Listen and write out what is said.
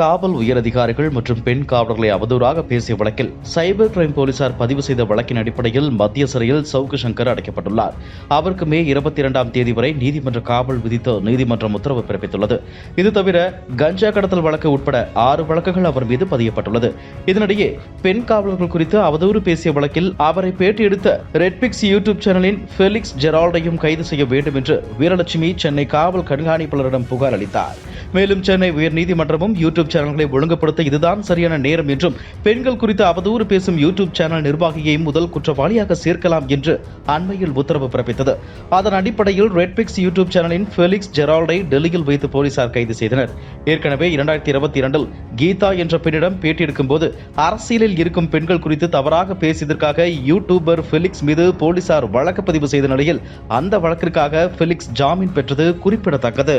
காவல் உயரதிகாரிகள் மற்றும் பெண் காவலர்களை அவதூறாக பேசிய வழக்கில் சைபர் கிரைம் போலீசார் பதிவு செய்த வழக்கின் அடிப்படையில் மத்திய சிறையில் சவுக்கு சங்கர் அடைக்கப்பட்டுள்ளார். அவருக்கு மே இருபத்தி இரண்டாம் தேதி வரை நீதிமன்ற காவல் விதித்து நீதிமன்றம் உத்தரவு பிறப்பித்துள்ளது. இது தவிர கஞ்சா கடத்தல் வழக்கு உட்பட ஆறு வழக்குகள் அவர் மீது பதியப்பட்டுள்ளது. இதனிடையே பெண் காவலர்கள் குறித்து அவதூறு பேசிய வழக்கில் அவரை பேட்டி எடுத்த ரெட்பிக்ஸ் யூடியூப் சேனலின் ஃபெலிக்ஸ் ஜெரால்டையும் கைது செய்ய வேண்டும் என்று வீரலட்சுமி சென்னை காவல் கண்காணிப்பாளரிடம் புகார் அளித்தார். மேலும் சென்னை உயர்நீதிமன்றமும் யூடியூப் சேனல்களை ஒழுங்குபடுத்த இதுதான் சரியான நேரம் என்றும் பெண்கள் குறித்து அவதூறு பேசும் யூடியூப் சேனல் நிர்வாகியை முதல் குற்றவாளியாக சேர்க்கலாம் என்று அண்மையில் உத்தரவு பிறப்பித்தது. அதன் அடிப்படையில் ரெட்பிக்ஸ் யூடியூப் சேனலின் ஃபெலிக்ஸ் ஜெரால்டை டெல்லியில் வைத்து போலீசார் கைது செய்தனர். ஏற்கனவே இரண்டாயிரத்தி இருபத்தி இரண்டில் கீதா என்ற பெண்ணிடம் பேட்டி எடுக்கும்போது அரசியலில் இருக்கும் பெண்கள் குறித்து தவறாக பேசியதற்காக யூடியூபர் ஃபெலிக்ஸ் மீது போலீசார் வழக்கு பதிவு செய்த நிலையில் அந்த வழக்கிற்காக ஃபெலிக்ஸ் ஜாமீன் பெற்றது குறிப்பிடத்தக்கது.